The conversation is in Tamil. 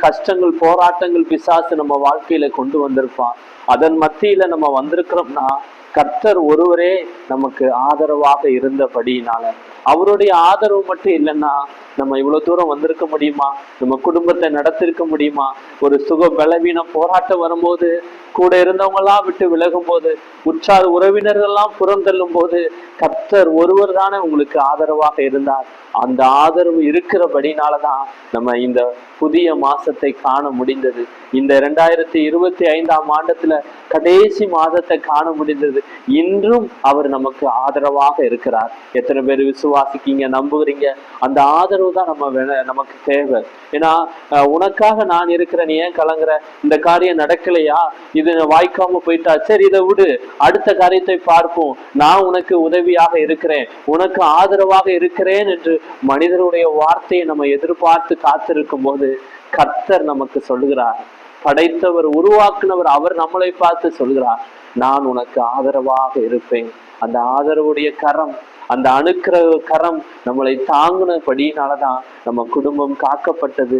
கஷ்டங்கள் போராட்டங்கள் பிசாசு நம்ம வாழ்க்கையில கொண்டு வந்திருப்பான். அதன் மத்தியில நம்ம வந்திருக்கிறோம்னா கர்த்தர் ஒருவரே நமக்கு ஆதரவாக இருந்தபடியினால அவருடைய ஆதரவு மட்டும் இல்லைன்னா நம்ம இவ்வளவு தூரம் வந்திருக்க முடியுமா? நம்ம குடும்பத்தை நடத்திருக்க முடியுமா? ஒரு சுக பலவீனம் போராட்டம் வரும்போது கூட இருந்தவங்களாம் விட்டு விலகும் போது உற்றார் உறவினர்கள் எல்லாம் புறந்தள்ளும் போது கர்த்தர் ஒருவர் தானே உங்களுக்கு ஆதரவாக இருந்தார். அந்த ஆதரவு இருக்கிறபடினாலதான் நம்ம இந்த புதிய மாசத்தை காண முடிந்தது. இந்த ரெண்டாயிரத்தி இருபத்தி ஐந்தாம் ஆண்டத்துல கடைசி மாதத்தை காண முடிந்தது. இன்றும் அவர் நமக்கு ஆதரவாக இருக்கிறார். எத்தனை பேர் விசுவாசிக்கீங்க நம்புகிறீங்க. அந்த ஆதரவு தான் நம்ம நமக்கு தேவை. ஏன்னா உனக்காக நான் இருக்கிறேன் ஏன் கலங்குற? இந்த காரியம் நடக்கலையா? இது வாய்க்காம போயிட்டா? சரி இதை விடு. அடுத்த காரியத்தை பார்ப்போம். நான் உனக்கு உதவியாக இருக்கிறேன். உனக்கு ஆதரவாக இருக்கிறேன் என்று மனிதருடைய வார்த்தையை நம்ம எதிர்பார்த்து காத்திருக்கும் போது கர்த்தர் நமக்கு சொல்லுகிறார். படைத்தவர் உருவாக்குனவர் அவர் நம்மளை பார்த்து சொல்கிறார் நான் உனக்கு ஆதரவாக இருப்பேன். அந்த ஆதரவுடைய கரம் அந்த அணுக்கிற கரம் நம்மளை தாங்கினபடினாலதான் நம்ம குடும்பம் காக்கப்பட்டது.